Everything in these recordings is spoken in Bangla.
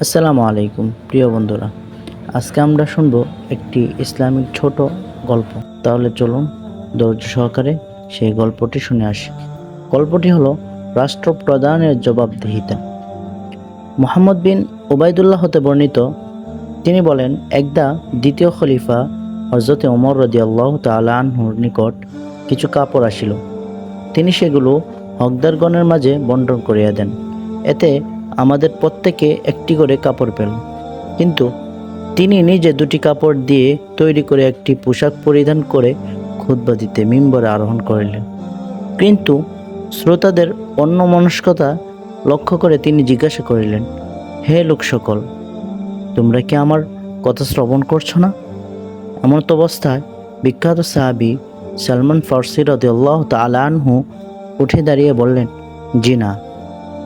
আসসালামু আলাইকুম, প্রিয় বন্ধুরা। আজকে আমরা শুনব একটি ইসলামিক ছোট গল্প। তাহলে চলুন ধৈর্য সহকারে সেই গল্পটি শুনে আসি। গল্পটি হলো রাষ্ট্রপ্রধানের জবাবদিহিতা। মোহাম্মদ বিন ওবায়দুল্লাহ হতে বর্ণিত, তিনি বলেন, একদা দ্বিতীয় খলিফা হজরতে ওমর রদি আল্লাহ তালাহুর নিকট কিছু কাপড় আসিল। তিনি সেগুলো হকদারগণের মাঝে বন্টন করিয়া দেন। এতে আমাদের প্রত্যেকে একটি করে কাপড় পেল। কিন্তু তিনি নিজে দুটি কাপড় দিয়ে তৈরি করে একটি পোশাক পরিধান করে খুতবা দিতে মিম্বরে আরোহণ করিলেন। কিন্তু শ্রোতাদের অন্য মনস্কতা লক্ষ্য করে তিনি জিজ্ঞাসা করিলেন, হে লোক সকল, তোমরা কি আমার কথা শ্রবণ করছ না? এমন তো অবস্থায় বিখ্যাত সাহাবি সালমান ফার্সি রদিয়াল্লাহ তালানহু উঠে দাঁড়িয়ে বললেন, জি না।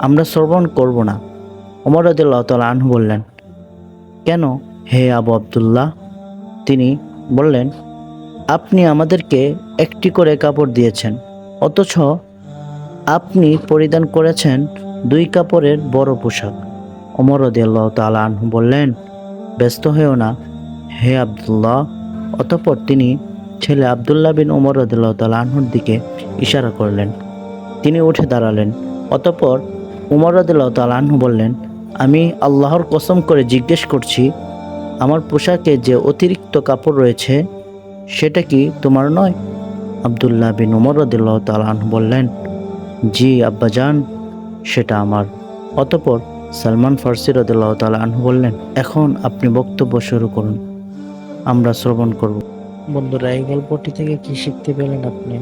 আমরা শ্রবণ করব না। ওমর রদিল্লাহ তালানহু বললেন, কেন হে আবু আবদুল্লাহ? তিনি বললেন, আপনি আমাদেরকে একটি করে কাপড় দিয়েছেন, অথচ আপনি পরিধান করেছেন দুই কাপড়ের বড় পোশাক। ওমর রদিয়াল্লাহ তালানহু বললেন, ব্যস্ত হয়েও না, হে আবদুল্লাহ। অতপর তিনি ছেলে আবদুল্লাহ বিন ওমর রদিল্লাহ তালাহুর দিকে ইশারা করলেন। তিনি উঠে দাঁড়ালেন, অতঃপর উমর রদিল্লাহ তালাহু বললেন, আমি আল্লাহর কসম করে জিজ্ঞেস করছি, আমার পোশাকে যে অতিরিক্ত কাপড় রয়েছে, সেটা কি তোমার নয়? আবদুল্লাহ বিন উমর রদিল্লাহ তালাহু বললেন, জি আব্বাজান, সেটা আমার। অতঃপর সালমান ফার্সি রদিল্লাহ তালাহু বললেন, এখন আপনি বক্তব্য শুরু করুন, আমরা শ্রবণ করব। বন্ধুরা, এই গল্পটি থেকে কি শিখতে পেলেন আপনি?